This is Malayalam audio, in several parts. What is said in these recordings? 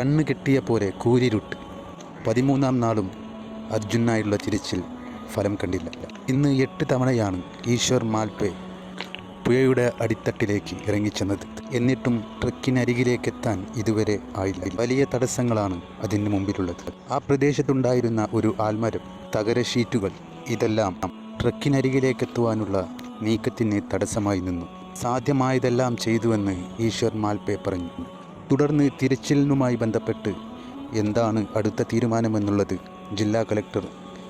കണ്ണ് കെട്ടിയ പോലെ കൂരിരുട്ട്. പതിമൂന്നാം നാളും അർജുനായുള്ള തിരിച്ചിൽ ഫലം കണ്ടില്ല. ഇന്ന് എട്ട് തവണയാണ് ഈശ്വർ മാൽപേ പുഴയുടെ അടിത്തട്ടിലേക്ക് ഇറങ്ങിച്ചെന്നത്. എന്നിട്ടും ട്രക്കിനരികിലേക്ക് എത്താൻ ഇതുവരെ ആയില്ല. വലിയ തടസ്സങ്ങളാണ് അതിന് മുമ്പിലുള്ളത്. ആ പ്രദേശത്തുണ്ടായിരുന്ന ഒരു ആൽമരം തകര ഷീറ്റുകൾ ഇതെല്ലാം ട്രക്കിനരികിലേക്ക് എത്തുവാനുള്ള നീക്കത്തിന് തടസ്സമായി നിന്നു. സാധ്യമായതെല്ലാം ചെയ്തുവെന്ന് ഈശ്വർ മാൽപേ പറഞ്ഞു. തുടർന്ന് തിരച്ചിലിനുമായി ബന്ധപ്പെട്ട് എന്താണ് അടുത്ത തീരുമാനമെന്നുള്ളത് ജില്ലാ കളക്ടർ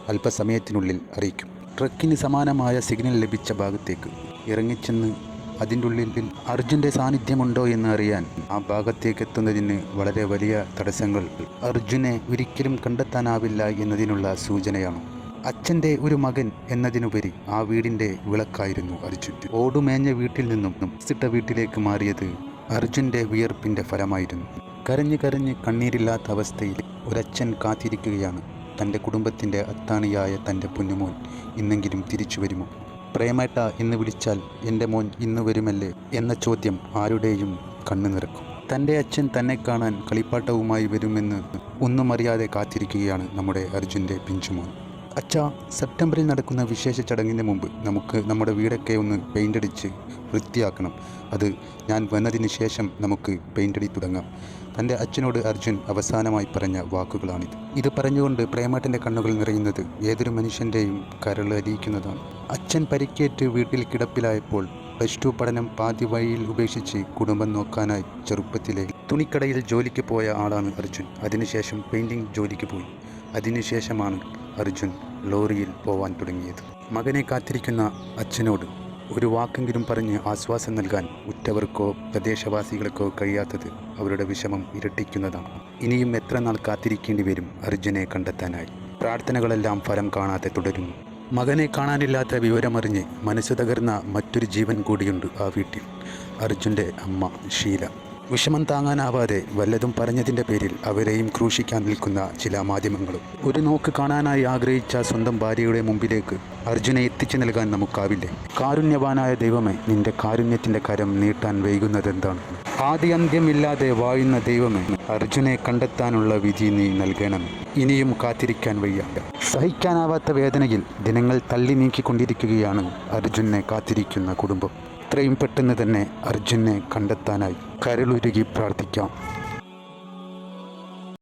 അല്പസമയത്തിനുള്ളിൽ അറിയിക്കും. ട്രക്കിന് സമാനമായ സിഗ്നൽ ലഭിച്ച ഭാഗത്തേക്ക് ഇറങ്ങിച്ചെന്ന് അതിന്റെ ഉള്ളിൽ അർജുന്റെ സാന്നിധ്യമുണ്ടോ എന്ന് അറിയാൻ ആ ഭാഗത്തേക്ക് എത്തുന്നതിന് വളരെ വലിയ തടസ്സങ്ങൾ അർജുനെ ഒരിക്കലും കണ്ടെത്താനാവില്ല എന്നതിനുള്ള സൂചനയാണ്. അച്ഛന്റെ ഒരു മകൻ എന്നതിനുപരി ആ വീടിന്റെ വിളക്കായിരുന്നു അർജുൻ. ഓടുമേഞ്ഞ വീട്ടിൽ നിന്നും സിട്ട വീട്ടിലേക്ക് മാറിയത് അർജുന്റെ വിയർപ്പിന്റെ ഫലമായിരുന്നു. കരഞ്ഞ് കരഞ്ഞ് കണ്ണീരില്ലാത്ത അവസ്ഥയിൽ ഒരച്ഛൻ കാത്തിരിക്കുകയാണ്. തന്റെ കുടുംബത്തിന്റെ അത്താണിയായ തന്റെ പൊന്നുമോൻ ഇന്നെങ്കിലും തിരിച്ചു വരുമോ? പ്രേമേട്ട എന്ന് വിളിച്ചാൽ എന്റെ മോൻ ഇന്ന് വരുമല്ലേ എന്ന ചോദ്യം ആരുടെയും കണ്ണു നിറക്കും. തന്റെ അച്ഛൻ തന്നെ കാണാൻ കളിപ്പാട്ടവുമായി വരുമെന്ന് ഒന്നും അറിയാതെ കാത്തിരിക്കുകയാണ് നമ്മുടെ അർജുന്റെ പിഞ്ചുമോൻ. അച്ഛാ സെപ്റ്റംബറിൽ നടക്കുന്ന വിശേഷ ചടങ്ങിന് മുമ്പ് നമുക്ക് നമ്മുടെ വീടൊക്കെ ഒന്ന് പെയിന്റ് അടിച്ച് വൃത്തിയാക്കണം. അത് ഞാൻ വന്നതിന് ശേഷം നമുക്ക് പെയിന്റ് അടി തുടങ്ങാം. തന്റെ അച്ഛനോട് അർജുൻ അവസാനമായി പറഞ്ഞ വാക്കുകളാണിത്. ഇത് പറഞ്ഞുകൊണ്ട് പ്രേമേട്ടന്റെ കണ്ണുകൾ നിറയുന്നത് ഏതൊരു മനുഷ്യന്റെയും കരളരിയിക്കുന്നതാണ് അച്ഛൻ പരിക്കേറ്റ് വീട്ടിൽ കിടപ്പിലായപ്പോൾ പ്ലസ് ടു പഠനം പാതി വഴിയിൽ ഉപേക്ഷിച്ച് കുടുംബം നോക്കാനായി ചെറുപ്പത്തിലെ തുണിക്കടയിൽ ജോലിക്ക് പോയ ആളാണ് അർജുൻ. അതിനുശേഷം പെയിന്റിംഗ് ജോലിക്ക് പോയി. അതിനുശേഷമാണ് അർജുൻ ലോറിയിൽ പോവാൻ തുടങ്ങിയത്. മകനെ കാത്തിരിക്കുന്ന അച്ഛനോട് ഒരു വാക്കെങ്കിലും പറഞ്ഞ് ആശ്വാസം നൽകാൻ ഉറ്റവർക്കോ പ്രദേശവാസികൾക്കോ കഴിയാത്തത് അവരുടെ വിഷമം ഇരട്ടിക്കുന്നതാണ്. ഇനിയും എത്ര നാൾ കാത്തിരിക്കേണ്ടി വരും അർജുനെ കണ്ടെത്താനായി? പ്രാർത്ഥനകളെല്ലാം ഫലം കാണാതെ തുടരുന്നു. മകനെ കാണാനില്ലാത്ത വിവരമറിഞ്ഞ് മനസ്സ് തകർന്ന മറ്റൊരു ജീവൻ കൂടിയുണ്ട് ആ വീട്ടിൽ. അർജുന്റെ അമ്മ ഷീല. വിഷമം താങ്ങാനാവാതെ വല്ലതും പറഞ്ഞതിന്റെ പേരിൽ അവരെയും ക്രൂശിക്കാൻ നിൽക്കുന്ന ചില മാധ്യമങ്ങളും. ഒരു നോക്ക് കാണാനായി ആഗ്രഹിച്ച സ്വന്തം ഭാര്യയുടെ മുമ്പിലേക്ക് അർജുനെ എത്തിച്ചു നൽകാൻ നമുക്കാവില്ലേ? കാരുണ്യവാനായ ദൈവമേ നിന്റെ കാരുണ്യത്തിന്റെ കരം നീട്ടാൻ വൈകുന്നതെന്താണ്? ആദ്യ അന്ത്യമില്ലാതെ വാഴുന്ന ദൈവമേ അർജുനെ കണ്ടെത്താനുള്ള വിധി നീ നൽകണം. ഇനിയും കാത്തിരിക്കാൻ വയ്യ. സഹിക്കാനാവാത്ത വേദനയിൽ ദിനങ്ങൾ തള്ളി നീക്കിക്കൊണ്ടിരിക്കുകയാണ് അർജുനെ കാത്തിരിക്കുന്ന കുടുംബം. എത്രയും പെട്ടെന്ന് തന്നെ അർജുനെ കണ്ടെത്താനായി കരളുരുകി പ്രാർത്ഥിക്കാം.